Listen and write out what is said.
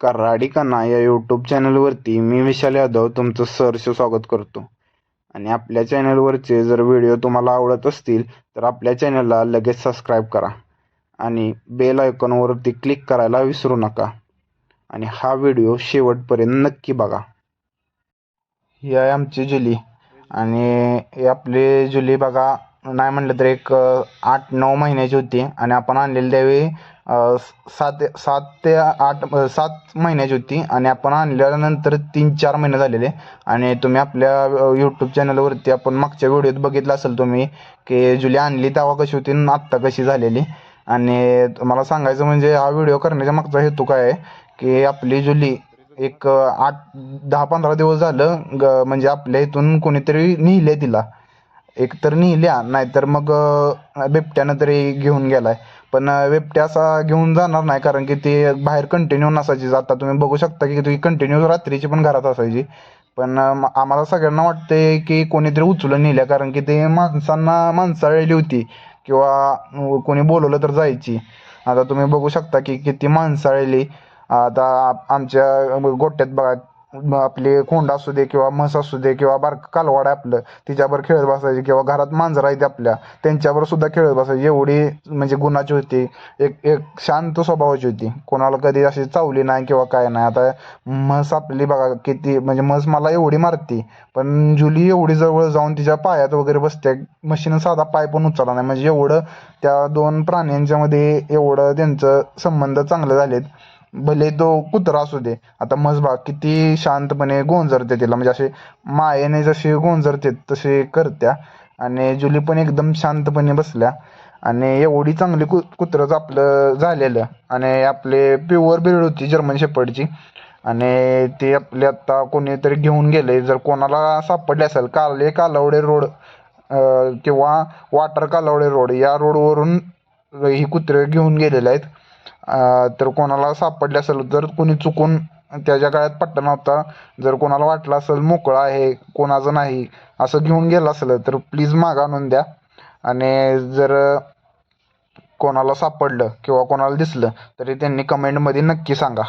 कराडिकाना या यूट्यूब चॅनलवरती मी विशाल यादव तुमचं सहर्ष स्वागत करतो. आणि आपल्या चॅनलवरचे जर व्हिडिओ तुम्हाला आवडत असतील तर आपल्या चॅनलला लगेच सबस्क्राईब करा. आणि बेल आयकॉनवरती क्लिक करायला विसरू नका. आणि हा व्हिडिओ शेवटपर्यंत नक्की बघा. ही आहे आमची जुली. आणि हे आपली जुली बघा नाही म्हटलं तर एक आठ नऊ महिन्याची होती आणि आपण आणलेली त्यावेळी सात सात ते आठ सात महिन्याची होती आणि आपण आणल्यानंतर तीन चार महिने झालेले. आणि तुम्ही आपल्या यूट्यूब चॅनलवरती आपण मागच्या व्हिडिओत बघितलं असेल तुम्ही की जुली आणली तेव्हा कशी होती आणि आत्ता कशी झालेली. आणि मला सांगायचं म्हणजे हा व्हिडिओ करण्याच्या मागचा हेतू काय आहे की आपली जुली एक आठ दहा पंधरा दिवस झालं ग म्हणजे आपल्या इथून कोणीतरी नेले तिला. एक तर नेल्या नाहीतर मग बिबट्यानं तरी घेऊन गेलाय. पण बिबट्या असा घेऊन जाणार नाही कारण की ती बाहेर कंटिन्यू नसायची. आता तुम्ही बघू शकता की ती कंटिन्यू रात्रीची पण घरात असायची. पण आम्हाला सगळ्यांना वाटते की कोणीतरी उचलून नेल्या कारण की ते माणसांना माणसाळलेली होती. किंवा कोणी बोलवलं तर जायची. आता तुम्ही बघू शकता की किती माणसाळली आता आमच्या गोट्यात बघा आपली खोंड असू दे किंवा म्हस असू दे किंवा बारक कालवाड आहे आपलं तिच्यावर खेळत बसायची किंवा घरात मांजर आहेत आपल्या त्यांच्यावर सुद्धा खेळत बसायची. एवढी म्हणजे गुणाची होती. एक एक शांत स्वभावाची होती. कोणाला कधी अशी चावली नाही किंवा काय नाही. आता म्हस आपली बघा किती म्हणजे म्हस मला एवढी मारती पण जुली एवढी जवळ जाऊन तिच्या पायात वगैरे बसते. मशीन साधा पाय पण उचलला नाही. म्हणजे एवढं त्या दोन प्राण्यांच्यामध्ये एवढं त्यांचं संबंध चांगले झालेत. भले तो कुत्रा असू दे आता म्हस किती शांतपणे गोंजरते तिला. म्हणजे असे मायेने जशी गोंजरते तसे करत्या. आणि जुली पण एकदम शांतपणे बसल्या. आणि एवढी चांगली कु कुत्रंच आपलं झालेलं आणि आपले प्युअर ब्रीड होती जर्मन शेपर्डची आणि ते आपले आता कोणीतरी घेऊन गेले जर कोणाला सापडले असेल काले कालावडे रोड किंवा वाटर कालावडे रोड या रोडवरून ही कुत्रे घेऊन गेलेले आहेत. तर कोणाला सापडले असेल जर कोणी चुकून त्याच्या काळात पट्टा नव्हता जर कोणाला वाटलं असेल मोकळा आहे कोणाचं नाही असं घेऊन गेलं असेल तर प्लीज मागा आणून द्या. आणि जर कोणाला सापडलं किंवा कोणाला दिसलं तरी त्यांनी कमेंटमध्ये नक्की सांगा.